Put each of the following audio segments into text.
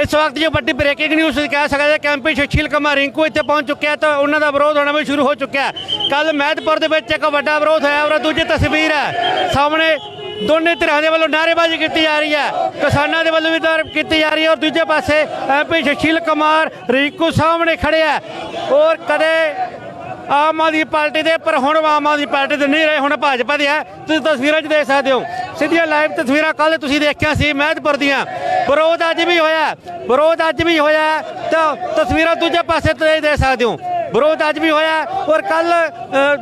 ਇਸ ਵਕਤ ਜੋ ਵੱਡੀ ਬ੍ਰੇਕਿੰਗ ਨਿਊਜ਼ ਕਹਿ ਸਕਦੇ ਹਾਂ, ਕੈਂਪੀ ਸ਼ਸ਼ੀਲ ਕੁਮਾਰ ਰਿੰਕੂ ਇੱਥੇ ਪਹੁੰਚ ਚੁੱਕਿਆ ਤਾਂ ਉਹਨਾਂ ਦਾ ਵਿਰੋਧ ਹੋਣਾ ਵੀ ਸ਼ੁਰੂ ਹੋ ਚੁੱਕਿਆ ਕੱਲ ਮਹਿਤਪੁਰ ਦੇ ਵਿੱਚ ਇੱਕ ਵੱਡਾ ਵਿਰੋਧ ਹੋਇਆ ਔਰ ਦੂਜੀ ਤਸਵੀਰ ਹੈ। ਸਾਹਮਣੇ ਦੋਨੇ ਧਿਰਾਂ ਦੇ ਵੱਲੋਂ ਨਾਅਰੇਬਾਜ਼ੀ ਕੀਤੀ ਜਾ ਰਹੀ ਹੈ। ਕਿਸਾਨਾਂ ਦੇ ਵੱਲੋਂ ਵੀ ਦਰ ਕੀਤੀ ਜਾ ਰਹੀ ਹੈ ਔਰ ਦੂਜੇ ਪਾਸੇ ਐਮਪੀ ਸ਼ਸ਼ੀਲ ਕੁਮਾਰ ਰਿੰਕੂ ਸਾਹਮਣੇ ਖੜੇ ਹੈ। ਔਰ ਕਦੇ ਆਮ ਆਦਮੀ ਪਾਰਟੀ ਦੇ, ਪਰ ਹੁਣ ਆਮ ਆਦਮੀ ਪਾਰਟੀ ਦੇ ਨਹੀਂ ਰਹੇ, ਹੁਣ ਭਾਜਪਾ ਦੇ ਹੈ। ਤੁਸੀਂ ਤਸਵੀਰਾਂ 'ਚ ਦੇਖ ਸਕਦੇ ਹੋ। ਸਿੱਧੀਆਂ ਲਾਈਵ ਤਸਵੀਰਾਂ ਕੱਲ ਤੁਸੀਂ ਦੇਖਿਆ ਸੀ ਮਹਿਦਪੁਰ ਦੀਆਂ। ਵਿਰੋਧ ਅੱਜ ਵੀ ਹੋਇਆ ਵਿਰੋਧ ਅੱਜ ਵੀ ਹੋਇਆ ਤਾਂ ਤਸਵੀਰਾਂ ਦੂਜੇ ਪਾਸੇ ਤੋਂ ਦੇਖ ਸਕਦੇ ਹੋ। ਵਿਰੋਧ ਅੱਜ ਵੀ ਹੋਇਆ ਔਰ ਕੱਲ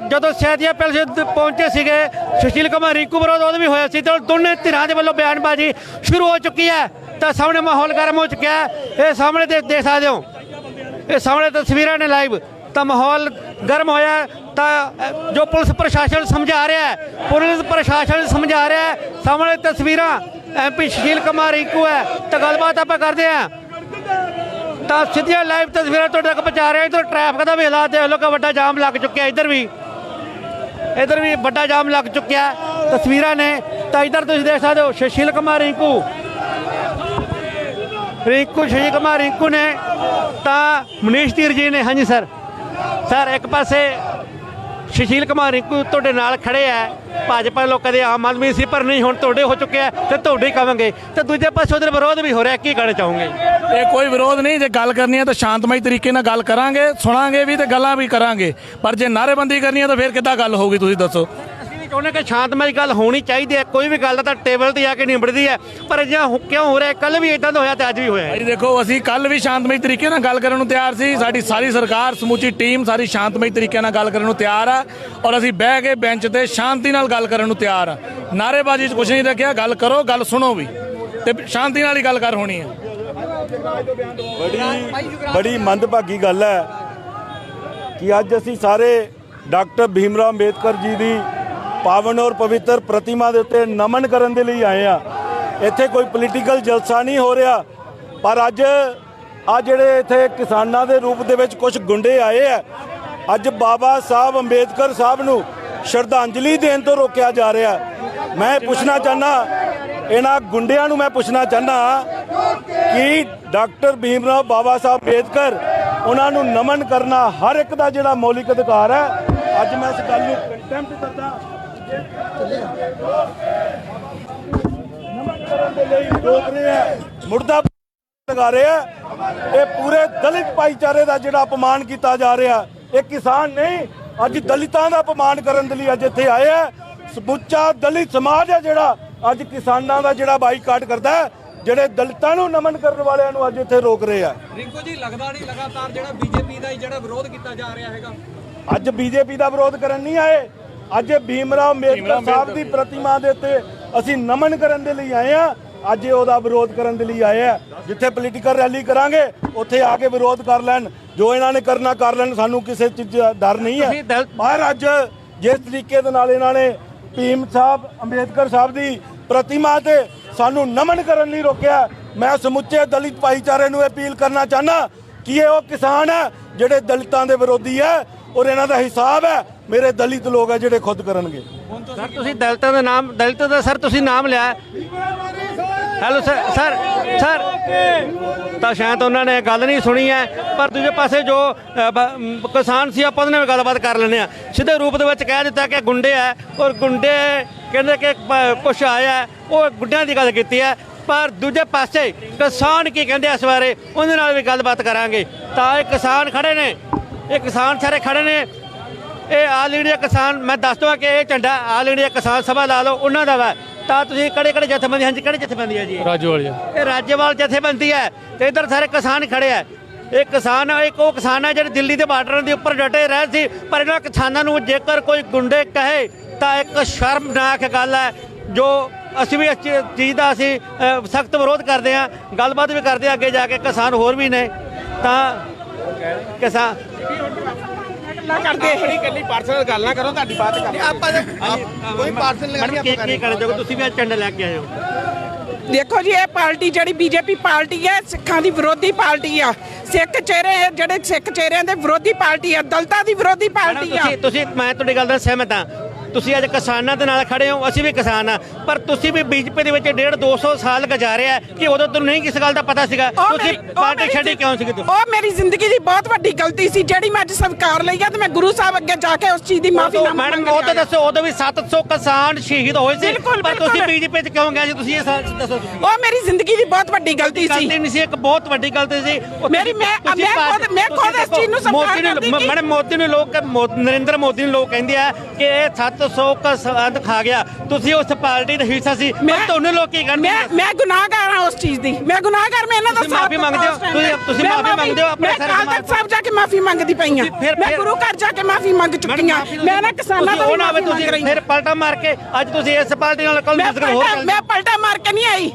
ਜਦੋਂ ਸੈਦੀਆ ਪੈਲਸ ਪਹੁੰਚੇ ਸੀਗੇ, ਸੁਸ਼ੀਲ ਕੁਮਾਰ, ਰਿੰਕੂ ਵਿਰੋਧ ਉਹ ਵੀ ਹੋਇਆ ਸੀ। ਤੇ ਦੋਨੇ ਧਿਰਾਂ ਦੇ ਵੱਲੋਂ ਬਿਆਨਬਾਜ਼ੀ ਸ਼ੁਰੂ ਹੋ ਚੁੱਕੀ ਹੈ। ਤਾਂ ਸਾਹਮਣੇ ਮਾਹੌਲ ਗਰਮ ਹੋ ਚੁੱਕਿਆ ਹੈ। ਇਹ ਸਾਹਮਣੇ ਦੇਖ ਦੇਖ ਸਕਦੇ ਹੋ। ਇਹ ਸਾਹਮਣੇ ਤਸਵੀਰਾਂ ਨੇ ਲਾਈਵ। ਤਾਂ ਮਾਹੌਲ ਗਰਮ ਹੋਇਆ ਤਾਂ ਜੋ ਪੁਲਿਸ ਪ੍ਰਸ਼ਾਸਨ ਸਮਝਾ ਰਿਹਾ ਹੈ, ਪੁਲਿਸ ਪ੍ਰਸ਼ਾਸਨ ਸਮਝਾ ਰਿਹਾ ਹੈ, ਸਾਹਮਣੇ ਤਸਵੀਰਾਂ ਐਮਪੀ ਸ਼ਸ਼ੀਲ ਕੁਮਾਰ ਰਿੰਕੂ ਹੈ, ਤਾਂ ਗੱਲਬਾਤ ਆਪਾਂ ਕਰਦੇ ਹਾਂ। ਤਾਂ ਸਿੱਧੀਆਂ ਲਾਈਵ ਤਸਵੀਰਾਂ ਤੁਹਾਡੇ ਤੱਕ ਪਹੁੰਚਾ ਰਹੇ ਹਾਂ ਇੱਧਰ ਟ੍ਰੈਫਿਕ ਦਾ ਵੀ ਹਾਲਾਤ ਦੇਖ ਲਓ ਕਿ ਵੱਡਾ ਜਾਮ ਲੱਗ ਚੁੱਕਿਆ, ਇੱਧਰ ਵੀ। ਇੱਧਰ ਵੀ ਵੱਡਾ ਜਾਮ ਲੱਗ ਚੁੱਕਿਆ, ਤਸਵੀਰਾਂ ਨੇ। ਤਾਂ ਇੱਧਰ ਤੁਸੀਂ ਦੇਖ ਸਕਦੇ ਹੋ, ਸ਼ਸ਼ੀਲ ਕੁਮਾਰ ਰਿੰਕੂ। ਰਿੰਕੂ, ਸ਼ਸ਼ੀਲ ਕੁਮਾਰ ਰਿੰਕੂ ਨੇ, ਤਾਂ ਮਨੀਸ਼ ਧੀਰ ਜੀ ਨੇ, ਹਾਂਜੀ ਸਰ। ਸਰ, ਇੱਕ ਪਾਸੇ ਸੁਸ਼ੀਲ ਕੁਮਾਰ ਰਿੰਕੂ ਤੁਹਾਡੇ ਨਾਲ ਖੜੇ ਆ। ਭਾਜਪਾ ਲੋਕਾਂ ਦੇ ਆਮ ਆਦਮੀ ਸੀ, ਪਰ ਨਹੀਂ, ਹੁਣ ਤੁਹਾਡੇ ਹੋ ਚੁੱਕਿਆ ਤੇ ਤੁਹਾਡੇ ਹੀ ਕਵਾਂਗੇ। ਤੇ ਦੂਜੇ ਪਾਸੇ ਉਹਦੇ ਵਿਰੋਧ ਵੀ ਹੋ ਰਿਹਾ, ਕੀ ਕਹਿਣਾ ਚਾਹੋਗੇ? ਇਹ ਕੋਈ ਵਿਰੋਧ ਨਹੀਂ, ਜੇ ਗੱਲ ਕਰਨੀ ਹੈ ਤਾਂ ਸ਼ਾਂਤਮਈ ਤਰੀਕੇ ਨਾਲ ਗੱਲ ਕਰਾਂਗੇ, ਸੁਣਾਂਗੇ ਵੀ ਤੇ ਗੱਲਾਂ ਵੀ ਕਰਾਂਗੇ। ਪਰ ਜੇ ਨਾਅਰੇਬੰਦੀ ਕਰਨੀ ਹੈ ਤਾਂ ਫਿਰ ਕਿੱਦਾਂ ਗੱਲ ਹੋਊਗੀ, ਤੁਸੀਂ ਦੱਸੋ? ਚਾਹੁੰਦੇ ਕਿ ਸ਼ਾਂਤਮਈ ਗੱਲ ਹੋਣੀ ਚਾਹੀਦੀ ਹੈ ਕੋਈ ਵੀ ਗੱਲ ਤਾਂ ਟੇਬਲ ਤੇ ਆ ਕੇ ਨਿਬੜਦੀ ਹੈ। ਪਰ ਜੇ ਕਿਉਂ ਹੋ ਰਿਹਾ ਕੱਲ ਵੀ ਇਦਾਂ ਦਾ ਹੋਇਆ ਤੇ ਅੱਜ ਵੀ ਹੋਇਆ ਹੈ। ਭਾਈ ਦੇਖੋ ਅਸੀਂ ਕੱਲ ਵੀ ਸ਼ਾਂਤਮਈ ਤਰੀਕੇ ਨਾਲ ਗੱਲ ਕਰਨ ਨੂੰ ਤਿਆਰ ਸੀ। ਸਾਡੀ ਸਾਰੀ ਸਰਕਾਰ ਸਮੁੱਚੀ ਟੀਮ ਸਾਰੀ ਸ਼ਾਂਤਮਈ ਤਰੀਕੇ ਨਾਲ ਗੱਲ ਕਰਨ ਨੂੰ ਤਿਆਰ ਆ ਔਰ ਅਸੀਂ ਬਹਿ ਕੇ ਬੈਂਚ ਤੇ ਸ਼ਾਂਤੀ ਨਾਲ ਗੱਲ ਕਰਨ ਨੂੰ ਤਿਆਰ ਆ। ਨਾਅਰੇਬਾਜ਼ੀ 'ਚ ਕੁਝ ਨਹੀਂ ਰੱਖਿਆ ਗੱਲ ਕਰੋ ਗੱਲ ਸੁਣੋ ਵੀ। ਤੇ ਸ਼ਾਂਤੀ ਨਾਲ ਹੀ ਗੱਲ ਕਰ ਹੋਣੀ ਹੈ ਬੜੀ ਬੜੀ ਮੰਦਭਾਗੀ ਗੱਲ ਹੈ ਕਿ ਅੱਜ ਅਸੀਂ ਸਾਰੇ ਡਾਕਟਰ ਭੀਮਰਾਵ ਅੰਬੇਦਕਰ ਜੀ ਦੀ ਪਾਵਨ ਔਰ ਪਵਿੱਤਰ ਪ੍ਰਤਿਮਾ ਦੇ ਉੱਤੇ ਨਮਨ ਕਰਨ ਦੇ ਲਈ ਆਏ ਆ। ਇੱਥੇ ਕੋਈ ਪੋਲੀਟੀਕਲ ਜਲਸਾ ਨਹੀਂ ਹੋ ਰਿਹਾ। ਪਰ ਅੱਜ ਆ ਜਿਹੜੇ ਇੱਥੇ ਕਿਸਾਨਾਂ ਦੇ ਰੂਪ ਦੇ ਵਿੱਚ ਕੁਝ ਗੁੰਡੇ ਆਏ ਆ। ਅੱਜ ਬਾਬਾ ਸਾਹਿਬ ਅੰਬੇਦਕਰ ਸਾਹਿਬ ਨੂੰ ਸ਼ਰਧਾਂਜਲੀ ਦੇਣ ਤੋਂ ਰੋਕਿਆ ਜਾ ਰਿਹਾ। ਮੈਂ ਪੁੱਛਣਾ ਚਾਹਨਾ ਇਹਨਾਂ ਗੁੰਡਿਆਂ ਨੂੰ ਮੈਂ ਪੁੱਛਣਾ ਚਾਹਨਾ ਕਿ ਡਾਕਟਰ ਭੀਮਰਾਵ ਬਾਬਾ ਸਾਹਿਬ ਅੰਬੇਦਕਰ, ਉਹਨਾਂ ਨੂੰ ਨਮਨ ਕਰਨਾ ਹਰ ਇੱਕ ਦਾ ਜਿਹੜਾ ਮੌਲਿਕ ਅਧਿਕਾਰ ਹੈ। ਅੱਜ ਮੈਂ ਇਸ ਗੱਲ ਨੂੰ ਕੰਟੈਂਪਟ ਕਰਦਾ ਮੁਰਦਾ ਲਗਾ ਰਹੇ ਇਹ ਪੂਰੇ ਦਲਿਤ ਭਾਈਚਾਰੇ ਦਾ ਜਿਹੜਾ ਅਪਮਾਨ ਕੀਤਾ ਜਾ ਰਿਹਾ ਇਹ ਕਿਸਾਨ ਨਹੀਂ ਅੱਜ ਦਲਿਤਾਂ ਦਾ ਅਪਮਾਨ ਕਰਨ ਦੇ ਲਈ ਅੱਜ ਇੱਥੇ ਆਏ ਆ। ਸਮੁੱਚਾ ਦਲਿਤ ਸਮਾਜ ਹੈ ਜਿਹੜਾ ਅੱਜ ਕਿਸਾਨਾਂ ਦਾ ਜਿਹੜਾ ਬਾਈਕਾਟ ਕਰਦਾ ਹੈ ਜਿਹੜੇ ਦਲਿਤਾਂ ਨੂੰ ਨਮਨ ਕਰਨ ਵਾਲਿਆਂ ਨੂੰ ਅੱਜ ਇੱਥੇ ਰੋਕ ਰਹੇ ਆ। ਰਿੰਕੂ ਜੀ ਲੱਗਦਾ ਨਹੀਂ ਲਗਾਤਾਰ ਜਿਹੜਾ ਬੀਜੇਪੀ ਦਾ ਹੀ ਜਿਹੜਾ ਵਿਰੋਧ ਕੀਤਾ ਜਾ ਰਿਹਾ ਹੈਗਾ? ਅੱਜ ਬੀਜੇਪੀ ਦਾ ਵਿਰੋਧ ਕਰਨ ਨਹੀਂ ਆਏ। ਅੱਜ ਭੀਮਰਾਵ ਅੰਬੇਦਕਰ ਸਾਹਿਬ ਦੀ ਪ੍ਰਤਿਮਾ ਦੇ ਉੱਤੇ ਅਸੀਂ ਨਮਨ ਕਰਨ ਦੇ ਲਈ ਆਏ ਆ ਅੱਜ ਇਹ ਉਹਦਾ ਵਿਰੋਧ ਕਰਨ ਦੇ ਲਈ ਆਏ ਆ ਜਿੱਥੇ ਪੋਲੀਟੀਕਲ ਰੈਲੀ ਕਰਾਂਗੇ ਉੱਥੇ ਆ ਕੇ ਵਿਰੋਧ ਕਰ ਲੈਣ। ਜੋ ਇਹਨਾਂ ਨੇ ਕਰਨਾ ਕਰ ਲੈਣ ਸਾਨੂੰ ਕਿਸੇ ਚੀਜ਼ ਦਾ ਡਰ ਨਹੀਂ ਹੈ। ਪਰ ਅੱਜ ਜਿਸ ਤਰੀਕੇ ਦੇ ਨਾਲ ਇਹਨਾਂ ਨੇ ਭੀਮ ਸਾਹਿਬ ਅੰਬੇਦਕਰ ਸਾਹਿਬ ਦੀ ਪ੍ਰਤਿਮਾ ਤੇ ਸਾਨੂੰ ਨਮਨ ਕਰਨ ਲਈ ਰੋਕਿਆ ਮੈਂ ਸਮੁੱਚੇ ਦਲਿਤ ਭਾਈਚਾਰੇ ਨੂੰ ਅਪੀਲ ਕਰਨਾ ਚਾਹਨਾ ਕਿ ਇਹ ਉਹ ਕਿਸਾਨ ਹੈ ਜਿਹੜੇ ਦਲਿਤਾਂ ਦੇ ਵਿਰੋਧੀ ਹੈ ਔਰ ਇਹਨਾਂ ਦਾ ਹਿਸਾਬ ਹੈ ਮੇਰੇ ਦਲਿਤ ਲੋਕ ਹੈ ਜਿਹੜੇ ਖੁਦ ਕਰਨਗੇ। ਸਰ ਤੁਸੀਂ ਦਲਿਤਾਂ ਦਾ ਨਾਮ ਦਲਿਤ ਦਾ ਸਰ ਤੁਸੀਂ ਨਾਮ ਲਿਆ। Hello sir sir sir. ਤਾਂ ਸ਼ਾਇਦ ਉਹਨਾਂ ਨੇ ਗੱਲ ਨਹੀਂ ਸੁਣੀ ਹੈ ਪਰ ਦੂਜੇ ਪਾਸੇ ਜੋ ਅ, ਬ- ਕਿਸਾਨ ਸੀ ਆਪਾਂ ਉਹਦੇ ਨਾਲ ਗੱਲਬਾਤ ਕਰ ਲੈਂਦੇ ਆ ਸਿੱਧੇ ਰੂਪ ਦੇ ਵਿੱਚ ਕਹਿ ਦਿੱਤਾ ਕਿ ਗੁੰਡੇ ਆ ਔਰ ਗੁੰਡੇ ਕਹਿੰਦੇ ਕਿ ਕੁਛ ਆਇਆ ਹੈ, ਉਹ ਗੁੰਡਿਆਂ ਦੀ ਗੱਲ ਕੀਤੀ ਹੈ। ਪਰ ਦੂਜੇ ਪਾਸੇ ਕਿਸਾਨ ਕੀ ਕਹਿੰਦੇ ਆ ਇਸ ਬਾਰੇ ਉਹਦੇ ਨਾਲ ਵੀ ਗੱਲਬਾਤ ਕਰਾਂਗੇ। ਤਾਂ ਇਹ ਕਿਸਾਨ ਖੜੇ ਨੇ ਇਹ ਕਿਸਾਨ ਸਾਰੇ ਖੜੇ ਨੇ ਇਹ ਆਲ ਇੰਡੀਆ ਕਿਸਾਨ ਮੈਂ ਦੱਸ ਦਵਾਂ ਕਿ ਇਹ ਝੰਡਾ ਆਲ ਇੰਡੀਆ ਕਿਸਾਨ ਸਭਾ ਲਾ ਲਓ ਉਹਨਾਂ ਦਾ ਵਾ। ਤਾਂ ਤੁਸੀਂ ਕਿਹੜੇ ਕਿਹੜੇ ਜਥੇਬੰਦੀ ਹਾਂਜੀ ਕਿਹੜੇ ਜਥੇਬੰਦੀ ਹੈ ਜੀ? ਇਹ? ਰਾਜੂ ਵਾਲੀ ਇਹ ਰਾਜੇਵਾਲ ਜਥੇਬੰਦੀ ਹੈ ਤੇ ਇਧਰ ਸਾਰੇ ਕਿਸਾਨ ਖੜੇ ਆ। ਇਹ ਕਿਸਾਨ ਇੱਕ ਉਹ ਕਿਸਾਨ ਹੈ ਜਿਹੜੇ ਦਿੱਲੀ ਦੇ ਬਾਰਡਰਾਂ ਦੇ ਉੱਪਰ ਡਟੇ ਰਹੇ ਸੀ ਪਰ ਇਹਨਾਂ ਕਿਸਾਨਾਂ ਨੂੰ ਜੇਕਰ ਕੋਈ ਗੁੰਡੇ ਕਹੇ ਤਾਂ ਇੱਕ ਸ਼ਰਮਨਾਕ ਗੱਲ ਹੈ ਜੋ ਅਸੀਂ ਵੀ ਇਸ ਚੀਜ਼ ਦਾ ਅਸੀਂ ਸਖਤ ਵਿਰੋਧ ਕਰਦੇ ਹਾਂ ਗੱਲਬਾਤ ਵੀ ਕਰਦੇ ਹਾਂ ਅੱਗੇ ਜਾ ਕੇ ਕਿਸਾਨ ਹੋਰ ਵੀ ਨੇ। ਤਾਂ ਕਿਸਾਨ ਨਾ ਕਰਦੇ। ਆਪਣੀ ਕੱਲੀ ਪਰਸਨਲ ਗੱਲ ਨਾ ਕਰੋ ਤੁਹਾਡੀ ਬਾਤ ਕਰ ਆਪਾਂ ਕੋਈ ਪਰਸਨਲ ਮੈਡਮ ਕੀ ਕੀ ਕਰ ਜਾਓਗੇ? ਤੁਸੀਂ ਵੀ ਅੱਜ ਝੰਡਾ ਲੈ ਕੇ ਆਏ ਹੋ। ਦੇਖੋ ਜੀ ਇਹ ਪਾਰਟੀ ਜਿਹੜੀ ਬੀਜੇਪੀ ਪਾਰਟੀ ਹੈ ਸਿੱਖਾਂ ਦੀ ਵਿਰੋਧੀ ਪਾਰਟੀ ਆ। ਸਿੱਖ ਚਿਹਰੇ ਜਿਹੜੇ ਸਿੱਖ ਚਿਹਰਿਆਂ ਦੇ ਵਿਰੋਧੀ ਪਾਰਟੀ ਆ ਦਲਤਾਂ ਦੀ ਵਿਰੋਧੀ ਮੈਡਮ ਪਾਰਟੀ ਆ। ਤੁਸੀਂ ਤੁਸੀਂ ਮੈਂ ਤੁਹਾਡੀ ਗੱਲ ਨਾਲ ਸਹਿਮਤ ਹਾਂ। ਤੁਸੀਂ ਅੱਜ ਕਿਸਾਨਾਂ ਦੇ ਨਾਲ ਖੜੇ ਹੋ ਅਸੀਂ ਵੀ ਕਿਸਾਨ ਆ। ਪਰ ਤੁਸੀਂ ਵੀ ਬੀਜਪੀ ਦੇ ਵਿੱਚ ਡੇਢ 200 ਸਾਲ ਗੁਜ਼ਾਰਿਆ ਕਿ ਉਦੋਂ ਤੁਹਾਨੂੰ ਨਹੀਂ ਕਿਸ ਗੱਲ ਦਾ ਪਤਾ ਸੀਗਾ? ਤੁਸੀਂ ਪਾਰਟੀ ਛੱਡੀ ਕਿਉਂ ਸੀਗੀ ਤੁਸੀਂ? ਉਹ ਮੇਰੀ ਜ਼ਿੰਦਗੀ ਦੀ ਬਹੁਤ ਵੱਡੀ ਗਲਤੀ ਸੀ ਜਿਹੜੀ ਮੈਂ ਅੱਜ ਸਵੀਕਾਰ ਲਈ ਆ ਤੇ ਮੈਂ ਗੁਰੂ ਸਾਹਿਬ ਅੱਗੇ ਜਾ ਕੇ ਉਸ ਚੀਜ਼ ਦੀ ਮਾਫੀ ਮੈਡਮ ਉਹ ਤਾਂ ਦੱਸੋ ਉਦੋਂ ਵੀ 700 ਕਿਸਾਨ ਸ਼ਹੀਦ ਹੋਏ ਸੀ। ਪਰ ਤੁਸੀਂ। ਬੀਜੇਪੀ 'ਚ ਕਿਉਂ ਗਏ ਜੀ ਤੁਸੀਂ ਇਹ ਦੱਸੋ ਉਹ ਮੇਰੀ ਜ਼ਿੰਦਗੀ ਦੀ ਬਹੁਤ ਵੱਡੀ ਗਲਤੀ ਸੀ। ਗਲਤੀ ਨਹੀਂ ਸੀ ਇੱਕ ਬਹੁਤ ਵੱਡੀ ਗਲਤੀ ਸੀ। ਮੇਰੀ ਮੈਂ- ਮੈਂ ਖੁਦ- ਮੈਂ ਖੁਦ ਇਸ ਚੀਜ਼ ਨੂੰ ਨੂੰ ਕਰਦੀ ਮੈਡਮ ਮੋਦੀ ਨੂੰ ਲੋਕ ਨਰਿੰਦਰ ਮੋਦੀ ਨੂੰ ਲੋਕ ਕਹਿੰਦੇ ਆ ਕਿ ਇਹ 700 ਕਸੰਦ ਖਾ ਗਿਆ। ਤੁਸੀਂ ਉਸ ਪਾਰਟੀ ਦਾ ਹਿੱਸਾ ਸੀ। ਮੈਂ- ਤੁਹਾਨੂੰ ਲੋਕ ਕੀ ਕਹਿਣਗੇ ਮੈਂ ਮੈਂ ਗੁਨਾਹਗਾਰ ਹਾਂ ਉਸ ਚੀਜ਼ ਦੀ। ਮੈਂ ਗੁਨਾਹਗਾਰ ਮੈਂ ਇਹਨਾਂ ਦਾ ਮਾਫ਼ੀ ਮੰਗਦੇ ਹੋ? ਤੁਸੀਂ- ਤੁਸੀਂ ਮਾਫ਼ੀ ਮੰਗਦੇ ਹੋ ਆਪਣੇ ਮੈਂ ਸਾਰੇ ਅਕਾਲ ਸਮਾਜ ਤਖਤ ਸਾਹਿਬ ਜਾ ਕੇ ਮਾਫੀ ਮੰਗਦੀ ਪਈ ਫਿਰ- ਮੈਂ ਗੁਰੂ ਘਰ ਜਾ ਕੇ ਮਾਫੀ ਮੰਗ ਚੁੱਕੀ ਹਾਂ। ਮੈਂ ਨਾ ਕਿਸਾਨਾਂ ਤੋਂ ਮਾਫੀ ਮੰਗ ਰਹੀ ਫਿਰ ਪਲਟਾ ਮਾਰ ਕੇ ਅੱਜ ਤੁਸੀਂ ਇਸ ਪਾਰਟੀ ਨਾਲ ਕੱਲ ਦੂਸਰੇ ਹੋਰ ਮੈਂ ਪਲਟਾ ਮਾਰ ਕੇ ਨਹੀਂ ਆਈ।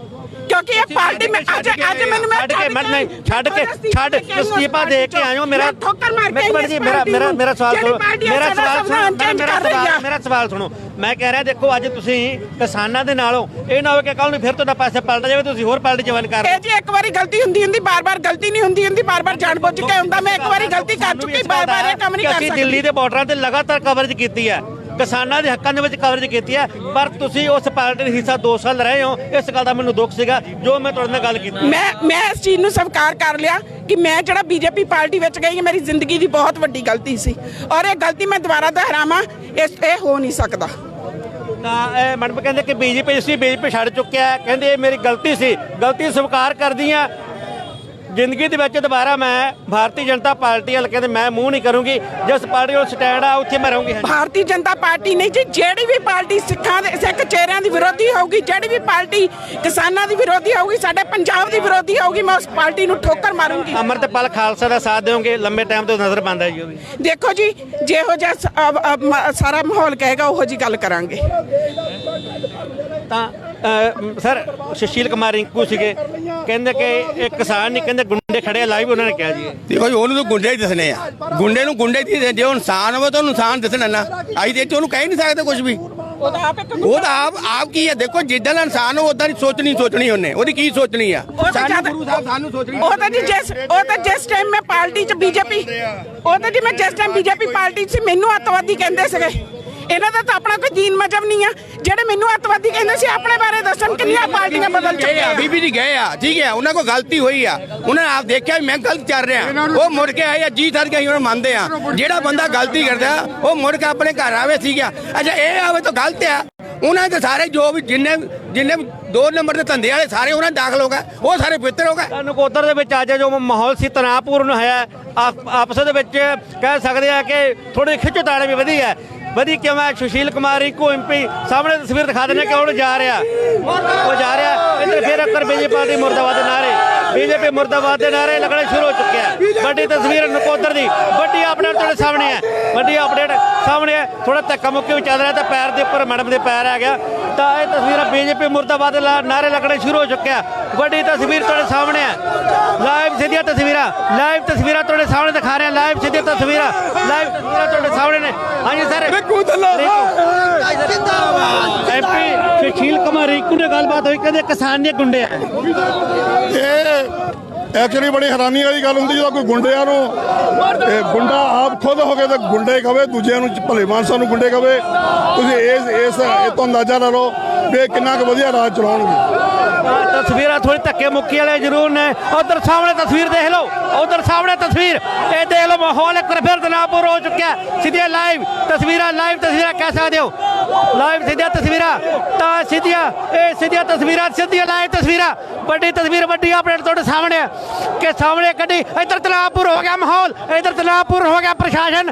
ਕਿਉਂਕਿ ਇਹ ਪਾਰਟੀ ਮੈਂ ਅੱਜ ਅੱਜ ਮੈਨੂੰ ਮੈਂ ਛੱਡ ਕੇ ਮੈਂ ਨਹੀਂ ਛੱਡ ਕੇ ਛੱਡ ਅਸਤੀਫਾ ਦੇ ਕੇ ਆਇਓ ਮੇਰਾ ਠੋਕਰ ਮਾਰ ਕੇ ਜੀ ਮੇਰਾ ਮੇਰਾ ਮੇਰਾ ਸਵਾਲ ਸੁਣੋ ਮੇਰਾ ਸਵਾਲ ਸੁਣੋ ਮੇਰਾ ਸਵਾਲ ਮੇਰਾ ਸਵਾਲ ਸੁਣੋ। ਮੈਂ ਕਹਿ ਰਿਹਾ ਦੇਖੋ ਅੱਜ ਤੁਸੀਂ ਕਿਸਾਨਾਂ ਦੇ ਨਾਲੋਂ ਇਹ ਨਾ ਹੋਵੇ ਕਿ ਕੱਲ ਨੂੰ ਫਿਰ ਤੁਹਾਡਾ ਪਾਸੇ ਪਲਟ ਜਾਵੇ ਤੁਸੀਂ ਹੋਰ ਪਾਰਟੀ ਜਵਾਨ ਕਰ ਇਹ ਜੀ ਇੱਕ ਵਾਰੀ ਗਲਤੀ ਹੁੰਦੀ ਹੁੰਦੀ ਬਾਰ-ਬਾਰ ਗਲਤੀ ਨਹੀਂ ਹੁੰਦੀ ਹੁੰਦੀ ਬਾਰ-ਬਾਰ ਜਾਣਬੁੱਝ ਕੇ ਹੁੰਦਾ। ਮੈਂ ਇੱਕ ਵਾਰੀ ਗਲਤੀ ਕਰ ਚੁੱਕੀ ਬਾਰ-ਬਾਰ ਇਹ ਕੰਮ ਨਹੀਂ ਕਰ ਅਸੀਂ ਸਕਦੀ। ਦਿੱਲੀ ਦੇ ਬਾਰਡਰਾਂ ਤੇ ਲਗਾਤਾਰ ਕਵਰੇਜ ਕੀਤੀ ਹੈ। ਕਿਸਾਨਾਂ ਦੇ ਹੱਕਾਂ ਦੇ ਵਿੱਚ ਕਵਰੇਜ ਕੀਤੀ ਹੈ ਪਰ ਤੁਸੀਂ ਉਸ ਪਾਰਟੀ ਦਾ ਹਿੱਸਾ 2 ਸਾਲ ਰਹੇ ਹੋ। ਇਸ ਗੱਲ ਦਾ ਮੈਨੂੰ ਦੁੱਖ ਸੀਗਾ ਜੋ ਮੈਂ ਤੁਹਾਡੇ ਨਾਲ ਗੱਲ ਕੀਤੀ। ਮੈਂ ਮੈਂ ਇਸ ਚੀਜ਼ ਨੂੰ ਸਵੀਕਾਰ ਕਰ ਲਿਆ ਕਿ ਮੈਂ ਜਿਹੜਾ ਬੀਜੇਪੀ ਪਾਰਟੀ ਵਿੱਚ ਗਈ ਹਾਂ ਮੇਰੀ ਜ਼ਿੰਦਗੀ ਦੀ ਬਹੁਤ ਵੱਡੀ ਗਲਤੀ ਸੀ। ਔਰ ਇਹ ਗਲਤੀ ਮੈਂ ਦੁਬਾਰਾ ਦੁਹਰਾਵਾਂ ਇਸ ਇਹ ਹੋ ਨਹੀਂ ਸਕਦਾ। ਤਾਂ ਇਹ ਮੈਡਮ ਕਹਿੰਦੇ ਕਿ ਬੀਜੇਪੀ ਸੀ ਬੀਜੇਪੀ ਛੱਡ ਚੁੱਕਿਆ ਕਹਿੰਦੇ ਇਹ ਮੇਰੀ ਗਲਤੀ ਸੀ। ਗਲਤੀ ਸਵੀਕਾਰ ਕਰਦੀ ਆ ਜ਼ਿੰਦਗੀ ਦੇ ਵਿੱਚ ਦੁਬਾਰਾ ਮੈਂ ਭਾਰਤੀ ਜਨਤਾ ਪਾਰਟੀ ਵੱਲ ਕਹਿੰਦੇ ਮੈਂ ਮੂੰਹ ਨਹੀਂ ਕਰੂੰਗੀ। ਜਿਸ ਪਾਰਟੀ ਕੋਲ ਸਟੈਂਡ ਆ ਉੱਥੇ ਮੈਂ ਰਹੂੰਗੀ। ਭਾਰਤੀ ਜਨਤਾ ਪਾਰਟੀ ਨਹੀਂ ਜੀ ਜਿਹੜੀ ਵੀ ਪਾਰਟੀ ਸਿੱਖਾਂ ਦੇ ਸਿੱਖ ਚਿਹਰਿਆਂ ਦੀ ਵਿਰੋਧੀ ਹੋਊਗੀ ਜਿਹੜੀ ਵੀ ਪਾਰਟੀ ਕਿਸਾਨਾਂ ਦੀ ਵਿਰੋਧੀ ਹੋਊਗੀ ਸਾਡੇ ਪੰਜਾਬ ਦੀ ਵਿਰੋਧੀ ਹੋਊਗੀ ਮੈਂ ਉਸ ਪਾਰਟੀ ਨੂੰ ਠੋਕਰ ਮਾਰੂੰਗੀ। ਅਮਰਤਪਾਲ ਖਾਲਸਾ ਦਾ ਸਾਥ ਦਿਓਗੇ? ਲੰਬੇ ਟਾਈਮ ਤੋਂ ਨਜ਼ਰ ਬੰਦਾ ਜੀ ਉਹ ਵੀ। ਦੇਖੋ ਜੀ ਜਿਹੋ ਜਿਹਾ ਸਾਰਾ ਮਾਹੌਲ ਕਹੇਗਾ ਉਹੋ ਜੀ ਗੱਲ ਕਰਾਂਗੇ। ਤਾਂ ਸਰ ਸੁਸ਼ੀਲ ਕੁਮਾਰ ਰਿੰਕੂ ਸੀਗੇ। ਕਹਿੰਦੇ ਕਿ ਇਹ ਕਿਸਾਨ ਨਹੀਂ ਕਹਿੰਦੇ ਗੁੰਡੇ ਖੜੇ ਲਾਈਵ ਉਹਨਾਂ ਨੇ ਕਿਹਾ ਜੀ ਦੇਖੋ ਜੀ ਉਹਨੂੰ ਤਾਂ ਗੁੰਡੇ ਹੀ ਦੱਸਣੇ ਆ। ਗੁੰਡੇ ਨੂੰ ਗੁੰਡੇ ਹੀ ਜੇ ਉਹ ਇਨਸਾਨ ਹੋਵੇ ਤਾਂ ਉਹਨੂੰ ਇਨਸਾਨ ਦੱਸਣਾ ਨਾ। ਅਸੀਂ ਤੇ ਇੱਥੇ ਉਹਨੂੰ ਕਹਿ ਨਹੀਂ ਸਕਦੇ ਕੁਝ ਵੀ। ਉਹ ਤਾਂ ਆਪ ਇੱਕ ਉਹ ਤਾਂ ਆਪ ਆਪ ਕੀ ਹੈ ਦੇਖੋ ਜਿੱਦਾਂ ਦਾ ਇਨਸਾਨ ਉਹ ਉਦਾਂ ਦੀ ਸੋਚਣੀ ਸੋਚਣੀ ਉਹਨੇ। ਉਹਦੀ ਕੀ ਸੋਚਣੀ ਆ? ਸਾਨੂੰ ਗੁਰੂ ਸਾਹਿਬ ਸਾਨੂੰ ਸੋਚਣੀ ਉਹ ਤਾਂ ਜੀ ਜਿਸ ਉਹ ਤਾਂ ਜਿਸ ਟਾਈਮ ਮੈਂ ਪਾਰਟੀ ਚ ਬੀਜੇਪੀ ਉਹ ਤਾਂ ਜੀ ਮੈਂ ਜਿਸ ਟਾਈਮ ਬੀਜੇਪੀ ਪਾਰਟੀ 'ਚ ਸੀ ਮੈਨੂੰ ਅੱਤਵਾਦੀ ਕਹਿੰਦੇ ਸੀਗੇ। ਇਹਨਾਂ ਦਾ ਤਾਂ ਆਪਣਾ ਕੋਈ ਦੀਨ ਮਜਬ ਨਹੀਂ ਆ। ਜਿਹੜੇ ਮੈਨੂੰ ਅੱਤਵਾਦੀ ਕਹਿੰਦੇ ਸੀ ਆਪਣੇ ਬਾਰੇ ਦੱਸਣ ਕਿੰਨੀਆਂ ਪਾਰਟੀਆਂ ਬਦਲ ਚੁੱਕੀਆਂ। ਆ ਬੀਬੀ ਜੀ ਗਏ ਆ। ਠੀਕ ਹੈ ਉਹਨਾਂ ਕੋਲ ਗਲਤੀ ਹੋਈ ਆ। ਉਹਨਾਂ ਨੇ ਆਪ ਦੇਖਿਆ ਮੈਂ ਗਲਤ ਚੱਲ ਰਿਹਾ। ਉਹ ਮੁੜ ਕੇ ਆਏ ਆ ਜੀ ਸਰ ਕੇ ਉਹਨਾਂ ਮੰਨਦੇ ਆ। ਜਿਹੜਾ ਬੰਦਾ ਗਲਤੀ ਕਰਦਾ ਉਹ ਮੁੜ ਕੇ ਆਪਣੇ ਘਰ ਆਵੇ ਠੀਕ ਆ। ਅੱਛਾ ਇਹ ਆਵੇ ਤਾਂ ਗਲਤ ਆ। ਉਹਨਾਂ ਦੇ ਸਾਰੇ ਜੋ ਵੀ ਜਿੰਨੇ ਜਿੰਨੇ ਵੀ ਦੋ ਨੰਬਰ ਦੇ ਧੰਦੇ ਵਾਲੇ ਸਾਰੇ ਉਹਨਾਂ ਦਾਖਲ ਹੋ ਗਏ। ਉਹ ਸਾਰੇ ਪਵਿੱਤਰ ਹੋ ਗਏ। ਨਕੋਦਰ ਦੇ ਵਿੱਚ ਅੱਜ ਜੋ ਮਾਹੌਲ ਸੀ ਤਣਾਅਪੂਰਨ ਹੈ ਆਪ- ਆਪਸ ਦੇ ਵਿੱਚ ਕਹਿ ਸਕਦੇ ਆ ਕਿ ਥੋੜੀ ਖਿੱਚੋਤਾਣ ਵੀ ਵਧੀ ਹੈ। ਵਧੀ ਕਿਉਂ ਹੈ ਸੁਸ਼ੀਲ ਕੁਮਾਰ, ਰਿੰਕੂ ਐਮਪੀ ਸਾਹਮਣੇ ਤਸਵੀਰ ਦਿਖਾ ਦਿੰਦੇ ਕਿ ਉਹ ਜਾ ਰਿਹਾ। ਉਹ ਜਾ ਰਿਹਾ, ਇੱਧਰ ਫਿਰ ਅੱਕਰ ਬੀਜੇਪੀ ਪਾਰਟੀ ਮੁਰਦਾਬਾਦ ਦੇ ਨਾਰੇ ਬੀਜੇਪੀ ਮੁਰਦਾਬਾਦ ਦੇ ਨਾਰੇ ਲੱਗਣੇ ਸ਼ੁਰੂ ਹੋ ਚੁੱਕੇ ਆ। ਵੱਡੀ ਤਸਵੀਰ ਨਕੋਦਰ ਦੀ। ਵੱਡੀ ਅਪਡੇਟ ਤੁਹਾਡੇ ਸਾਹਮਣੇ ਹੈ। ਵੱਡੀ ਅਪਡੇਟ ਸਾਹਮਣੇ ਹੈ। ਥੋੜਾ ਧੱਕਾ ਮੁੱਕੀ ਵੀ ਚੱਲ ਰਿਹਾ ਤਾਂ ਪੈਰ ਦੇ ਉੱਪਰ ਮੈਡਮ ਦੇ ਪੈਰ ਆ ਗਿਆ। ਤਾਂ ਇਹ ਤਸਵੀਰ ਬੀਜੇਪੀ ਮੁਰਦਾਬਾਦ ਨਾਰੇ ਲੱਗਣੇ ਸ਼ੁਰੂ ਹੋ ਚੁੱਕੇ ਆ। ਵੱਡੀ ਤਸਵੀਰ ਤੁਹਾਡੇ ਸਾਹਮਣੇ ਹੈ ਲਾਈਵ ਸਿੱਧੀਆਂ ਤਸਵੀਰਾਂ ਲਾਈਵ ਤਸਵੀਰਾਂ ਤੁਹਾਡੇ ਸਾਹਮਣੇ ਦਿਖਾ ਰਹੇ ਹਾਂ ਲਾਈਵ ਸਿੱਧੀਆਂ ਤਸਵੀਰਾਂ ਲਾਈਵ ਤਸਵੀਰਾਂ ਤੁਹਾਡੇ ਸਾਹਮਣੇ ਨੇ। ਹਾਂਜੀ ਸਰ। ਐਮਪੀ ਸੁਸ਼ੀਲ ਕੁਮਾਰ ਰਿੰਕੂ ਗੱਲਬਾਤ ਹੋਈ ਕਹਿੰਦੇ ਕਿਸਾਨ ਦੇ ਗੁੰਡੇ ਆ ਇਹ ਐਕਚੁਅਲੀ ਬੜੀ ਹੈਰਾਨੀ ਵਾਲੀ ਗੱਲ ਹੁੰਦੀ ਜਦੋਂ ਕੋਈ ਗੁੰਡਿਆਂ ਨੂੰ ਇਹ ਗੁੰਡਾ ਆਪ ਖੁਦ ਹੋ ਕੇ ਤੇ ਗੁੰਡੇ ਕਵੇ, ਦੂਜਿਆਂ ਨੂੰ ਭਲੇ ਮਾਨਸਾਂ ਨੂੰ ਗੁੰਡੇ ਕਵੇ। ਤੁਸੀਂ ਇਸ ਇਸ ਇਹ ਤੋਂ ਅੰਦਾਜ਼ਾ ਲਾ ਲਓ ਵੀ ਇਹ ਕਿੰਨਾ ਕੁ ਵਧੀਆ ਰਾਜ ਚਲਾਉਣਗੇ। ਤਸਵੀਰਾਂ ਥੋੜੀ ਧੱਕੇ ਮੁੱਕੀ ਵਾਲੇ ਜ਼ਰੂਰ ਨੇ। ਉਧਰ ਸਾਹਮਣੇ ਤਸਵੀਰ ਦੇਖ ਲਓ। ਉਧਰ ਸਾਹਮਣੇ ਤਸਵੀਰ। ਇਹ ਦੇਖ ਲਓ, ਮਾਹੌਲ ਇੱਕ ਫਿਰ ਤਣਾਅਪੂਰ ਹੋ ਚੁੱਕਿਆ ਸਿੱਧੀਆਂ ਲਾਈਵ ਤਸਵੀਰਾਂ ਲਾਈਵ ਤਸਵੀਰਾਂ ਕਹਿ ਸਕਦੇ ਹੋ। ਲਾਈਵ ਸਿੱਧੀਆਂ ਤਸਵੀਰਾਂ, ਤਾਂ ਸਿੱਧੀਆਂ, ਇਹ ਸਿੱਧੀਆਂ ਤਸਵੀਰਾਂ, ਸਿੱਧੀਆਂ ਲਾਈਵ ਤਸਵੀਰਾਂ। ਵੱਡੀ ਤਸਵੀਰ, ਵੱਡੀ ਅਪਡੇਟ ਤੁਹਾਡੇ ਸਾਹਮਣੇ ਹੈ ਕਿ ਸਾਹਮਣੇ ਕੱਢੀ ਇੱਧਰ ਤਣਾਅਪੂਰ ਹੋ ਗਿਆ ਮਾਹੌਲ, ਇੱਧਰ ਤਣਾਅਪੂਰ ਹੋ ਗਿਆ ਪ੍ਰਸ਼ਾਸਨ।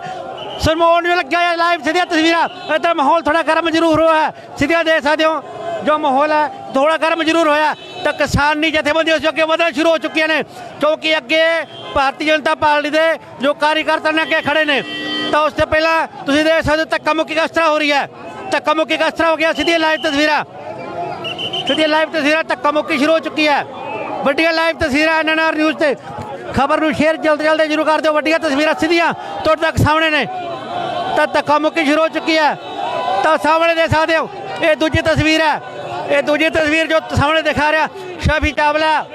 ਸਰਮੋਨ ਨੂੰ ਲੱਗਿਆ ਲਾਈਵ ਸਿੱਧੀਆਂ ਤਸਵੀਰਾਂ। ਇੱਧਰ ਮਾਹੌਲ ਥੋੜਾ ਗਰਮ ਜ਼ਰੂਰ ਹੋਇਆ ਸਿੱਧੀਆਂ ਦੇਖ ਸਕਦੇ ਹੋ। ਜੋ ਮਾਹੌਲ ਹੈ ਥੋੜਾ ਗਰਮ ਜ਼ਰੂਰ ਹੋਇਆ। ਤਾਂ ਕਿਸਾਨੀ ਜਥੇਬੰਦੀਆਂ ਉਸ ਅੱਗੇ ਵਧਣਾ ਸ਼ੁਰੂ ਹੋ ਚੁੱਕੀਆਂ ਨੇ, ਕਿਉਂਕਿ ਅੱਗੇ ਭਾਰਤੀ ਜਨਤਾ ਪਾਰਟੀ ਦੇ ਜੋ ਕਾਰਜਕਰਤਾ ਨੇ ਅੱਗੇ ਖੜੇ ਨੇ, ਤਾਂ ਉਸ ਤੋਂ ਪਹਿਲਾਂ ਤੁਸੀਂ ਦੇਖ ਸਕਦੇ ਹੋ ਧੱਕਾ ਮੁੱਕੀ ਕਿਸ ਤਰ੍ਹਾਂ ਹੋ ਰਹੀ ਹੈ। ਧੱਕਾ ਮੁੱਕੀ ਕਿਸ ਤਰ੍ਹਾਂ ਹੋ ਗਿਆ, ਸਿੱਧੀਆਂ ਲਾਈਵ ਤਸਵੀਰਾਂ। ਸਿੱਧੀਆਂ ਲਾਈਵ ਤਸਵੀਰਾਂ, ਧੱਕਾ ਮੁੱਕੀ ਸ਼ੁਰੂ ਹੋ ਚੁੱਕੀ ਹੈ। ਵੱਡੀਆਂ ਲਾਈਵ ਤਸਵੀਰਾਂ ਐਨਐਨਆਰ ਨਿਊਜ਼ ਤੇ। ਖਬਰ ਨੂੰ ਸ਼ੇਅਰ ਜਲਦ ਜਲਦ ਜਰੂਰ ਕਰ ਦਿਓ। ਵੱਡੀਆਂ ਤਸਵੀਰਾਂ ਸਿੱਧੀਆਂ ਤੁਹਾਡੇ ਤੱਕ ਸਾਹਮਣੇ ਨੇ। ਤਾਂ ਧੱਕਾ ਮੁੱਕੀ ਸ਼ੁਰੂ ਹੋ ਚੁੱਕੀ ਹੈ। ਤਾਂ ਸਾਹਮਣੇ ਦੇ ਸਕਦੇ ਹੋ ਇਹ ਦੂਜੀ ਤਸਵੀਰ ਹੈ। ਇਹ ਦੂਜੀ ਤਸਵੀਰ ਜੋ ਸਾਹਮਣੇ ਦਿਖਾ ਰਿਹਾ ਸ਼ਾਫੀ ਚਾਵਲਾ।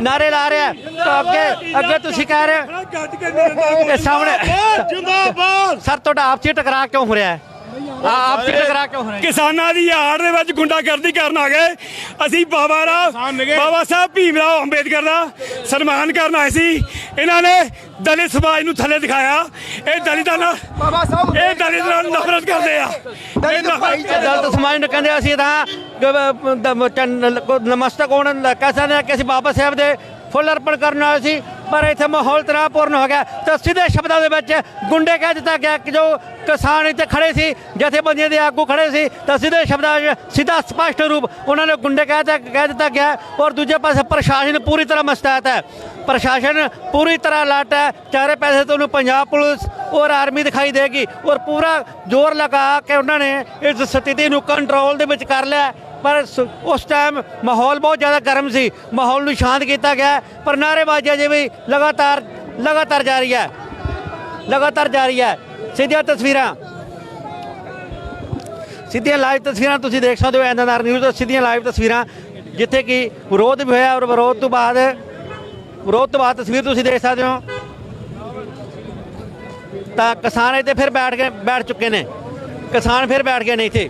ਨਾਰੇ ਲਾ ਰਿਹਾ। ਤਾਂ ਅੱਗੇ ਅੱਗੇ ਤੁਸੀਂ ਕਹਿ ਰਹੇ ਹੋ ਇਹ ਸਾਹਮਣੇ ਜਿੰਦਾਬਾਦ। ਸਰ ਤੁਹਾਡਾ ਆਪਸੀ ਟਕਰਾਅ ਕਿਉਂ ਹੋ ਰਿਹਾ ਹੈ? ਕਿਉਂ ਹੋ ਰਿਹਾ ਕਿਸਾਨਾਂ ਦੀ ਹਾੜ ਦੇ ਵਿੱਚ ਗੁੰਡਾਗਰਦੀ ਕਰਨ ਆ ਗਏ। ਅਸੀਂ ਬਾਬਾ ਰਾਵ ਬਾਬਾ ਸਾਹਿਬ ਭੀਮ ਰਾਓ ਅੰਬੇਦਕਰ ਦਾ ਸਨਮਾਨ ਕਰਨ ਆਏ ਸੀ। ਇਹਨਾਂ ਨੇ ਦਲਿਤ ਸਮਾਜ ਨੂੰ ਥੱਲੇ ਦਿਖਾਇਆ। ਇਹ ਦਲਿਤਾਂ ਨਾਲ ਬਾਬਾ ਸਾਹਿਬ ਇਹ ਦਲਿਤ ਨਾਲ ਨਫ਼ਰਤ ਕਰਦੇ ਆ। ਦਲਤ ਸਮਾਜ ਨੂੰ ਕਹਿੰਦੇ ਅਸੀਂ ਤਾਂ ਨਮਸਤਕ ਹੋਣ ਕਹਿ ਸਕਦੇ ਹਾਂ ਕਿ ਅਸੀਂ ਬਾਬਾ ਸਾਹਿਬ ਦੇ ਫੁੱਲ ਅਰਪਣ ਕਰਨ ਆਏ ਸੀ। ਪਰ ਇੱਥੇ ਮਾਹੌਲ ਤਣਾਅਪੂਰਨ ਹੋ ਗਿਆ। ਤਾਂ ਸਿੱਧੇ ਸ਼ਬਦਾਂ ਦੇ ਵਿੱਚ ਗੁੰਡੇ ਕਹਿ ਦਿੱਤਾ ਗਿਆ ਕਿ ਜੋ ਕਿਸਾਨ ਇੱਥੇ ਖੜੇ ਸੀ, ਜਥੇਬੰਦੀਆਂ ਦੇ ਆਗੂ ਖੜੇ ਸੀ, ਤਾਂ ਸਿੱਧੇ ਸ਼ਬਦਾਂ 'ਚ ਸਿੱਧਾ ਸਪਸ਼ਟ ਰੂਪ ਉਹਨਾਂ ਨੇ ਗੁੰਡੇ ਕਹਿ ਦਿੱਤਾ ਕਹਿ ਦਿੱਤਾ ਗਿਆ ਔਰ ਦੂਜੇ ਪਾਸੇ ਪ੍ਰਸ਼ਾਸਨ ਪੂਰੀ ਤਰ੍ਹਾਂ ਮਸਤੈਦ ਹੈ। ਪ੍ਰਸ਼ਾਸਨ ਪੂਰੀ ਤਰ੍ਹਾਂ ਅਲਰਟ ਹੈ। ਚਾਰੇ ਪੈਸੇ ਤੋਂ ਉਹਨੂੰ ਪੰਜਾਬ ਪੁਲਿਸ ਔਰ ਆਰਮੀ ਦਿਖਾਈ ਦੇਗੀ ਔਰ ਪੂਰਾ ਜ਼ੋਰ ਲਗਾ ਕੇ ਉਹਨਾਂ ਨੇ ਇਸ ਸਥਿਤੀ ਨੂੰ ਕੰਟਰੋਲ ਦੇ ਵਿੱਚ ਕਰ ਲਿਆ। ਪਰ ਉਸ ਟਾਈਮ ਮਾਹੌਲ ਬਹੁਤ ਜ਼ਿਆਦਾ ਗਰਮ ਸੀ। ਮਾਹੌਲ ਨੂੰ ਸ਼ਾਂਤ ਕੀਤਾ ਗਿਆ। ਪਰ ਨਾਅਰੇਬਾਜ਼ੀ ਅਜੇ ਵੀ ਲਗਾਤਾਰ ਲਗਾਤਾਰ ਜਾਰੀ ਹੈ। ਲਗਾਤਾਰ ਜਾਰੀ ਹੈ। ਸਿੱਧੀਆਂ ਤਸਵੀਰਾਂ। ਸਿੱਧੀਆਂ ਲਾਈਵ ਤਸਵੀਰਾਂ ਤੁਸੀਂ ਦੇਖ ਸਕਦੇ ਹੋ ਐਨਐਨਆਰ ਨਿਊਜ਼ ਤੋਂ। ਸਿੱਧੀਆਂ ਲਾਈਵ ਤਸਵੀਰਾਂ ਜਿੱਥੇ ਕਿ ਵਿਰੋਧ ਵੀ ਹੋਇਆ ਔਰ ਵਿਰੋਧ ਤੋਂ ਬਾਅਦ, ਵਿਰੋਧ ਤੋਂ ਬਾਅਦ ਤਸਵੀਰ ਤੁਸੀਂ ਦੇਖ ਸਕਦੇ ਹੋ। ਤਾਂ ਕਿਸਾਨ ਇੱਥੇ ਫਿਰ ਬੈਠ ਕੇ ਬੈਠ ਚੁੱਕੇ ਨੇ। ਕਿਸਾਨ ਫਿਰ ਬੈਠ ਗਏ ਨੇ ਇੱਥੇ।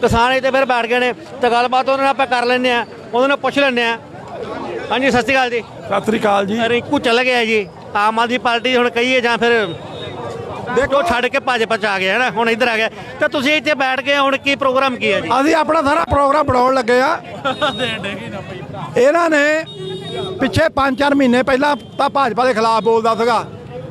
ਕਿਸਾਨ ਇੱਥੇ ਫਿਰ ਬੈਠ ਗਏ ਨੇ ਤਾਂ ਗੱਲਬਾਤ ਉਹਨਾਂ ਨਾਲ ਆਪਾਂ ਕਰ ਲੈਂਦੇ ਆ ਉਹਨਾਂ ਨੂੰ ਪੁੱਛ ਲੈਂਦੇ ਆ ਹਾਂਜੀ ਸਤਿ ਸ਼੍ਰੀ ਅਕਾਲ ਜੀ। ਸਤਿ ਸ੍ਰੀ ਅਕਾਲ ਜੀ। ਰਿੰਕੂ ਚੱਲ ਗਿਆ ਜੀ ਆਮ ਆਦਮੀ ਪਾਰਟੀ ਹੁਣ ਕਹੀਏ ਜਾਂ ਫਿਰ ਦੇਖੋ। ਛੱਡ ਕੇ ਭਾਜਪਾ ਚ ਆ ਗਿਆ ਹੈ ਨਾ ਹੁਣ ਇੱਧਰ ਆ ਗਿਆ। ਤਾਂ ਤੁਸੀਂ ਇੱਥੇ ਬੈਠ ਗਏ ਹੁਣ ਕੀ ਪ੍ਰੋਗਰਾਮ ਕੀ ਹੈ ਜੀ? ਅਸੀਂ ਆਪਣਾ ਸਾਰਾ ਪ੍ਰੋਗਰਾਮ ਬਣਾਉਣ ਲੱਗੇ ਆ। ਇਹਨਾਂ ਨੇ ਪਿੱਛੇ 5-4 ਮਹੀਨੇ ਪਹਿਲਾਂ ਤਾਂ ਭਾਜਪਾ ਦੇ ਖਿਲਾਫ ਬੋਲਦਾ ਸੀਗਾ।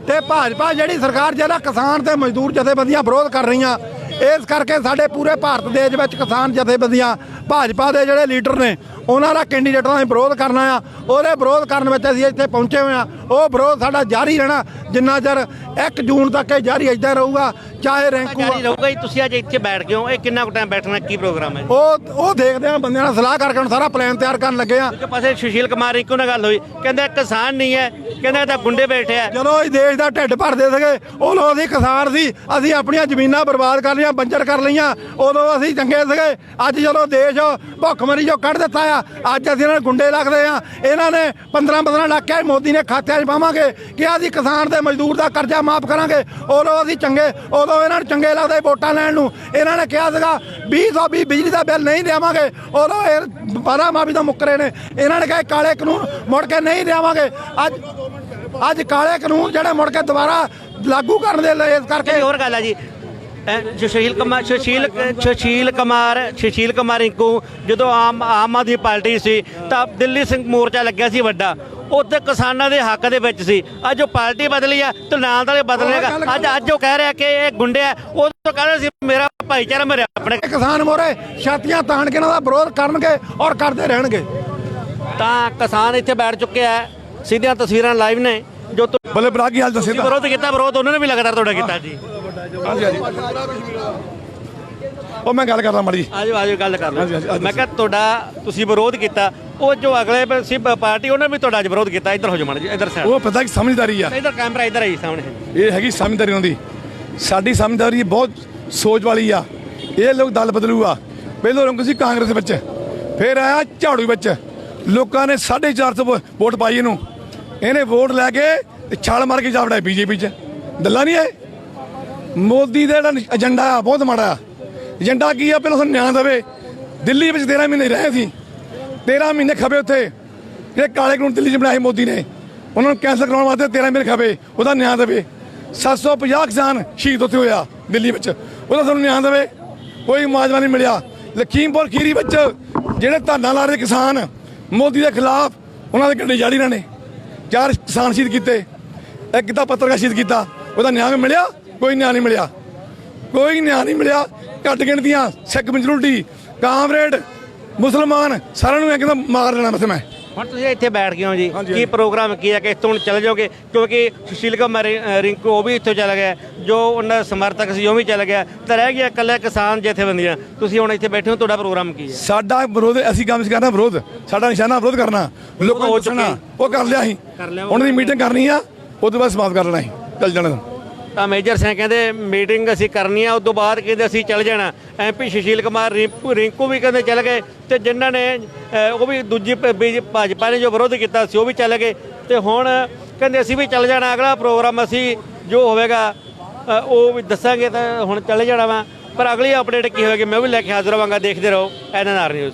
ਤੇ ਭਾਜਪਾ ਜਿਹੜੀ ਸਰਕਾਰ ਜਿਹੜਾ ਕਿਸਾਨ ਤੇ ਮਜ਼ਦੂਰ ਜਥੇਬੰਦੀਆਂ ਵਿਰੋਧ ਕਰ ਰਹੀਆਂ ਇਸ ਕਰਕੇ ਸਾਡੇ ਪੂਰੇ ਭਾਰਤ ਦੇਸ਼ ਵਿੱਚ ਕਿਸਾਨ ਜਥੇਬੰਦੀਆਂ ਭਾਜਪਾ ਦੇ ਜਿਹੜੇ ਲੀਡਰ ਨੇ ਉਹਨਾਂ ਦਾ ਕੈਂਡੀਡੇਟਾਂ ਦਾ ਵਿਰੋਧ ਕਰਨਾ ਆ। ਉਹਦੇ ਵਿਰੋਧ ਕਰਨ ਵਿੱਚ ਅਸੀਂ ਇੱਥੇ ਪਹੁੰਚੇ ਹੋਏ ਆ। ਉਹ ਵਿਰੋਧ ਸਾਡਾ ਜਾਰੀ ਰਹਿਣਾ ਜਿੰਨਾ ਚਿਰ 1 ਜੂਨ ਤੱਕ ਇਹ ਜਾਰੀ ਇਦਾਂ ਰਹੂਗਾ ਚਾਹੇ ਰੈਂਕੂ ਜਾਰੀ ਰਹੂਗਾ ਜੀ ਤੁਸੀਂ ਅੱਜ ਇੱਥੇ ਬੈਠ ਗਏ ਹੋ ਇਹ ਕਿੰਨਾ ਕੁ ਟਾਈਮ ਬੈਠਣਾ ਕੀ ਪ੍ਰੋਗਰਾਮ ਹੈ ਉਹ ਉਹ ਦੇਖਦੇ ਆ ਬੰਦਿਆਂ ਨਾਲ ਸਲਾਹ ਕਰਕੇ ਹੁਣ ਸਾਰਾ ਪਲਾਨ ਤਿਆਰ ਕਰਨ ਲੱਗੇ ਆ। ਦੂਜੇ ਪਾਸੇ ਸੁਸ਼ੀਲ ਕੁਮਾਰ ਰਿੰਕੂ ਨਾਲ ਗੱਲ ਹੋਈ ਕਹਿੰਦਾ ਕਿਸਾਨ ਨਹੀਂ ਹੈ ਕਹਿੰਦਾ ਤਾਂ ਗੁੰਡੇ ਬੈਠੇ ਆ। ਜਦੋਂ ਇਹ ਦੇਸ਼ ਦਾ ਢਿੱਡ ਭਰਦੇ ਸੀਗੇ ਉਦੋਂ ਅਸੀਂ ਕਿਸਾਨ ਸੀ ਅਸੀਂ ਆਪਣੀਆਂ ਜ਼ਮੀਨਾਂ ਬਰਬਾਦ ਕਰ ਲਈਆਂ ਬੰਜਰ ਕਰ ਲਈਆਂ। ਉਦੋਂ ਅਸੀਂ ਚੰਗੇ ਸੀਗੇ। ਅੱਜ ਜਦੋਂ ਦੇਸ਼ ਭੁੱਖਮਰੀ ਚੋਂ ਕੱਢ ਦਿੱਤਾ ਆ, ਅੱਜ ਅਸੀਂ ਇਹਨਾਂ ਨੂੰ ਗੁੰਡੇ ਲੱਗਦੇ ਆ। ਇਹਨਾਂ ਨੇ 15 15 ਲੱਖ ਕਿਹਾ ਮੋਦੀ ਨੇ ਖਾਤਿਆਂ 'ਚ ਪਾਵਾਂਗੇ। ਕਿ ਅਸੀਂ ਕਿਸਾਨ ਤੇ ਮਜ਼ਦੂਰ ਦਾ ਕਰਜ਼ਾ ਮਾਫ ਕਰਾਂਗੇ। ਉਦੋਂ ਅਸੀਂ ਚੰਗੇ, ਉਦੋਂ ਇਹਨਾਂ ਨੂੰ ਚੰਗੇ ਲੱਗਦੇ ਵੋਟਾਂ ਲੈਣ ਨੂੰ। ਇਹਨਾਂ ਨੇ ਕਿਹਾ ਸੀਗਾ 20 ਵੀ ਬਿਜਲੀ ਦਾ ਬਿੱਲ ਨਹੀਂ ਦੇਵਾਂਗੇ। ਉਦੋਂ ਇਹ ਵਾਦਾ ਮਾਫੀ ਤੋਂ ਮੁੱਕਰੇ ਨੇ। ਇਹਨਾਂ ਨੇ ਕਿਹਾ ਕਾਲੇ ਕਾਨੂੰਨ ਮੁੜ ਕੇ ਨਹੀਂ ਦੇਵਾਂਗੇ। ਅੱਜ ਅੱਜ ਕਾਲੇ ਕਾਨੂੰਨ ਜਿਹੜੇ ਮੁੜ ਕੇ ਦੁਬਾਰਾ ਲਾਗੂ ਕਰਨ ਦੇ ਲਈ ਇਸ ਕਰਕੇ ਹੋਰ ਗੱਲ ਹੈ ਜੀ। ਸੁਸ਼ੀਲ ਕੁਮਾਰ ਸੁਸ਼ੀਲ ਸੁਸ਼ੀਲ ਕੁਮਾਰ ਸੁਸ਼ੀਲ ਕੁਮਾਰ ਰਿੰਕੂ ਜਦੋਂ ਆਮ ਆਮ ਆਦਮੀ ਪਾਰਟੀ ਸੀ ਤਾਂ ਦਿੱਲੀ ਸਿੰਘ ਮੋਰਚਾ ਲੱਗਿਆ ਸੀ ਵੱਡਾ। ਉੱਥੇ ਕਿਸਾਨਾਂ ਦੇ ਹੱਕ ਦੇ ਵਿੱਚ ਸੀ। ਅੱਜ ਉਹ ਪਾਰਟੀ ਬਦਲੀ ਆ ਤੇ ਨਾਲ ਵਾਲੇ ਬਦਲੇਗਾ ਅੱਜ ਅੱਜ ਉਹ ਕਹਿ ਰਿਹਾ ਕਿ ਇਹ ਗੁੰਡੇ ਆ ਉਹ ਤੋਂ ਕਹਿ ਰਿਹਾ ਸੀ ਮੇਰਾ ਭਾਈਚਾਰਾ ਮੇਰੇ ਆਪਣੇ। ਕਿਸਾਨ ਮੋਰੇ ਛਾਤੀਆਂ ਤਾਣ ਕੇ ਇਹਨਾਂ ਦਾ ਵਿਰੋਧ ਕਰਨਗੇ ਔਰ ਕਰਦੇ ਰਹਿਣਗੇ। ਤਾਂ ਕਿਸਾਨ ਇੱਥੇ ਬੈਠ ਚੁੱਕੇ ਆ ਸਿੱਧੀਆਂ ਤਸਵੀਰਾਂ ਲਾਈਵ ਨੇ ਜੋ ਬੱਲੇ ਬਰਾ ਕੀ ਹਾਲ ਦੱਸੇ ਵਿਰੋਧ ਕੀਤਾ ਵਿਰੋਧ ਉਹਨਾਂ ਨੇ ਵੀ ਲਗਾਤਾਰ ਤੁਹਾਡਾ ਕੀਤਾ ਜੀ। ਹਾਂਜੀ ਹਾਂਜੀ। ਉਹ ਮੈਂ ਗੱਲ ਕਰਦਾ ਮੜੀ ਆਜੋ ਆਜੋ ਗੱਲ ਕਰ ਹਾਂਜੀ, ਹਾਂਜੀ, ਲਓ ਅੱਜ ਮੈਂ ਕਿਹਾ ਤੁਹਾਡਾ ਤੁਸੀਂ ਵਿਰੋਧ ਕੀਤਾ। ਉਹ ਜੋ ਅਗਲੇ ਪ- ਸੀ ਪ- ਪਾਰਟੀ ਉਹਨੇ ਵੀ ਤੁਹਾਡਾ ਅੱਜ ਵਿਰੋਧ ਕੀਤਾ। ਇੱਧਰ ਹੋ ਜਾਓ ਮਾੜਾ ਜੀ ਇੱਧਰ ਸਾਈਡ ਉਹ ਪਤਾ ਕਿ ਸਮਝਦਾਰੀ ਆ। ਇੱਧਰ ਕੈਮਰਾ ਇੱਧਰ ਆਈ ਸਾਹਮਣੇ। ਇਹ ਹੈਗੀ ਸਮਝਦਾਰੀ ਉਹਨਾਂ ਦੀ ਸਾਡੀ ਸਮਝਦਾਰੀ ਬਹੁਤ ਸੋਚ ਵਾਲੀ ਆ। ਇਹ ਲੋਕ ਦਲ ਬਦਲੂ ਆ ਪਹਿਲੋਂ ਰੰਗ ਸੀ ਕਾਂਗਰਸ ਵਿੱਚ। ਫਿਰ ਆਇਆ ਝਾੜੂ ਵਿੱਚ। ਲੋਕਾਂ ਨੇ 450 ਵੋ- ਵੋਟ ਪਾਈ ਇਹਨੂੰ। ਇਹਨੇ ਵੋਟ ਲੈ ਕੇ ਤੇ ਛਾਲ ਮਾਰ ਕੇ ਜਾ ਵੜਿਆ ਬੀਜੇਪੀ 'ਚ। ਦੱਲਾ ਨਹੀਂ ਇਹ? ਮੋਦੀ ਦਾ ਜਿਹੜਾ ਏਜੰਡਾ ਆ ਬਹੁਤ ਮਾੜਾ। ਆ ਏਜੰਡਾ ਕੀ ਆ? ਪਹਿਲਾਂ ਸਾਨੂੰ ਨਿਆਂ ਦੇਵੇ। ਦਿੱਲੀ ਵਿੱਚ 13 ਮਹੀਨੇ ਰਹੇ ਸੀ। 13 ਮਹੀਨੇ ਖਬੇ ਉੱਥੇ। ਜਿਹੜੇ ਕਾਲੇ ਕਾਨੂੰਨ ਦਿੱਲੀ 'ਚ ਬਣਾਏ ਮੋਦੀ ਨੇ। ਉਹਨਾਂ ਨੂੰ ਕੈਂਸਲ ਕਰਾਉਣ ਵਾਸਤੇ 13 ਮਹੀਨੇ ਖਬੇ ਉਹਦਾ ਨਿਆਂ ਦੇਵੇ। 750 ਕਿਸਾਨ ਸ਼ਹੀਦ ਉੱਥੇ ਹੋਇਆ ਦਿੱਲੀ ਵਿੱਚ। ਉਹਦਾ ਸਾਨੂੰ ਨਿਆਂ ਦੇਵੇ। ਕੋਈ ਮੁਆਵਜ਼ਾ ਨਹੀਂ ਮਿਲਿਆ। ਲਖੀਮਪੁਰ ਖੀਰੀ ਵਿੱਚ ਜਿਹੜੇ ਧਰਨਾ ਲਾ ਰਹੇ ਕਿਸਾਨ, ਮੋਦੀ ਦੇ ਖਿਲਾਫ ਉਹਨਾਂ ਦੇ ਗੱਡੇ ਜਾੜੀ ਨੇ। ਚਾਰ ਕਿਸਾਨ ਸ਼ਹੀਦ ਕੀਤੇ। ਇੱਕ ਤਾਂ ਪੱਤਰਕਾਰ ਸ਼ਹੀਦ ਕੀਤਾ। ਉਹਦਾ ਨਿਆਂ ਮਿਲਿਆ। ਕੋਈ ਨਿਆਂ ਨਹੀਂ ਮਿਲਿਆ। ਕੋਈ ਨਿਆਂ ਨਹੀਂ ਮਿਲਿਆ। ਘੱਟ ਗਿਣਤੀਆਂ ਸਿੱਖ ਮਜਰੂਟੀ ਕਾਮਰੇਡ ਮੁਸਲਮਾਨ ਸਾਰਿਆਂ ਨੂੰ ਇੱਕਦਮ ਮਾਰ ਬਸ ਮੈਂ। ਹੁਣ ਤੁਸੀਂ ਇੱਥੇ ਬੈਠ ਗਏ ਹੋ ਜੀ। ਕੀ। ਪ੍ਰੋਗਰਾਮ ਕੀ ਹੈ ਕਿ ਇੱਥੋਂ ਹੁਣ ਚਲੇ ਜਾਓਗੇ? ਕਿਉਂਕਿ ਸੁਸ਼ੀਲ ਕੁਮਾਰ ਰਿੰਕੂ ਉਹ ਵੀ ਇੱਥੋਂ ਚਲਾ ਗਿਆ। ਜੋ ਉਹਨਾਂ ਦਾ ਸਮਰਥਕ ਸੀ ਉਹ ਵੀ ਚਲਾ ਗਿਆ। ਤਾਂ ਰਹਿ ਗਿਆ ਇਕੱਲਾ ਕਿਸਾਨ ਜਥੇਬੰਦੀਆਂ। ਤੁਸੀਂ ਹੁਣ ਇੱਥੇ ਬੈਠੇ ਹੋ ਤੁਹਾਡਾ ਪ੍ਰੋਗਰਾਮ ਕੀ ਹੈ? ਸਾਡਾ ਵਿਰੋਧ ਅਸੀਂ ਕੰਮ ਕਰਨਾ ਵਿਰੋਧ। ਸਾਡਾ ਨਿਸ਼ਾਨਾ ਵਿਰੋਧ ਕਰਨਾ। ਲੋਕਾਂ ਨੂੰ। ਉਹ ਕਰ ਲਿਆ ਲਿਆ, ਉਹਨਾਂ ਦੀ ਮੀਟਿੰਗ ਕਰਨੀ ਆ। ਉਹ ਤੋਂ ਬਾਅਦ ਸਮਾਪਤ ਕਰ ਲੈਣਾ ਅਸੀਂ। ਚੱਲ ਜਾਣਾ। ਤਾਂ ਮੇਜਰ ਸਿੰਘ ਕਹਿੰਦੇ, ਮੀਟਿੰਗ ਅਸੀਂ ਕਰਨੀ ਆ ਉਸ ਤੋਂ ਬਾਅਦ ਕਹਿੰਦੇ ਅਸੀਂ ਚੱਲ ਜਾਣਾ। ਐਮਪੀ ਸੁਸ਼ੀਲ ਕੁਮਾਰ ਰਿੰਕੂ ਰਿੰਕੂ ਵੀ ਕਹਿੰਦੇ ਚੱਲ ਗਏ ਤੇ ਜਿਨ੍ਹਾਂ ਨੇ ਉਹ ਵੀ ਦੂਜੀ ਭਾਜਪਾ ਨੇ ਜੋ ਵਿਰੋਧ ਕੀਤਾ ਸੀ, ਉਹ ਵੀ ਚੱਲ ਗਏ। ਤੇ ਹੁਣ ਕਹਿੰਦੇ ਅਸੀਂ ਵੀ ਚੱਲ ਜਾਣਾ, ਅਗਲਾ ਪ੍ਰੋਗਰਾਮ ਅਸੀਂ ਜੋ ਹੋਵੇਗਾ ਉਹ ਵੀ ਦੱਸਾਂਗੇ ਤਾਂ ਹੁਣ ਚੱਲੇ ਜਾਣਾ ਵਾ। ਪਰ ਅਗਲੀ ਅਪਡੇਟ ਕੀ ਹੋਵੇਗੀ, ਮੈਂ ਵੀ ਲੈ ਕੇ ਹਾਜ਼ਰ ਹੋਵਾਂਗਾ ਦੇਖਦੇ ਰਹੋ ਐਨਐਨਆਰ ਨਿਊਜ਼।